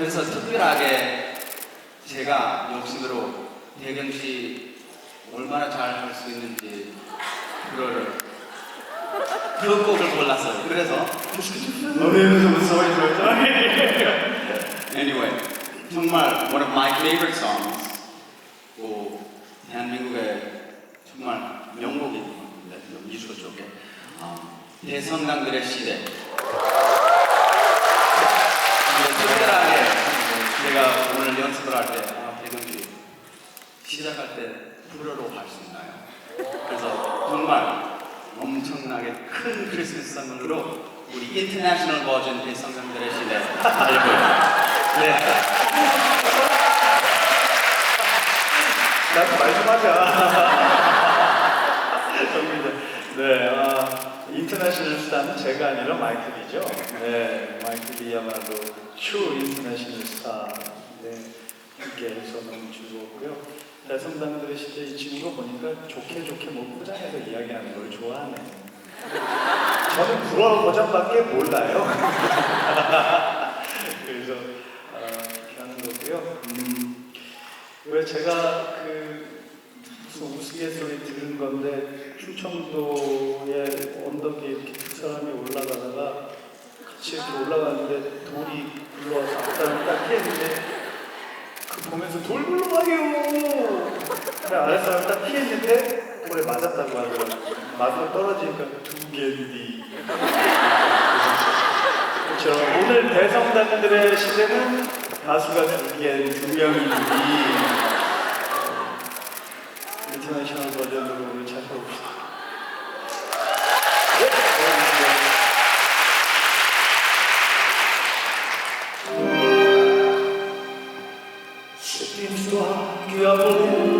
그래서 특별하게 제가 욕심으로 대경 씨 얼마나 잘 할 수 있는지 그거를 그 곡을 골랐어요. 그래서 줘요. anyway 정말 one of my favorite songs 또 대한민국의 정말 명곡인 것 같은데 미술 쪽에 어, 대성당들의 시대 이게 특별하게 제가 오늘 연습을 할 때 아, 대경씨 시작할 때 불어로 할 수 있나요? 그래서 정말 엄청나게 큰 크리스마스 선물로 우리 인터내셔널 버전 대성당들의 시대 알고요. 네. 나도 말좀 하자. 정민자. 네, 아, 인터내셔널 스타는 제가 아니라 마이클이죠. 네, 마이클이야말로 추 인터내셔널 스타. 네, 함께 해서 너무 즐거웠고요. 대성당들의 시대 이 친구가 보니까 좋게 좋게 뭐 포장해서 이야기하는 걸 좋아하네. 저는 불어 버전밖에 몰라요. 그래서 아, 이렇게 하는 거고요. 음, 왜 제가 그 무슨 우스갯소리 들은 건데 충청도에 언덕에 이렇게 두 사람이 올라가다가 같이 이렇게 올라가는데 돌이 굴러와서 앞사람을 딱 피했는데 그 보면서 돌 굴러가요 아랫사람 딱 피했는데 돌에 맞았다고 하더라고요 맞아 떨어지니까 두 개인디 그렇죠. 오늘 대성당들의 시대는 가수가 두 개, 두 명인디 인터내셔널 버전으로 오늘 찾아봅시다. Histoire qui a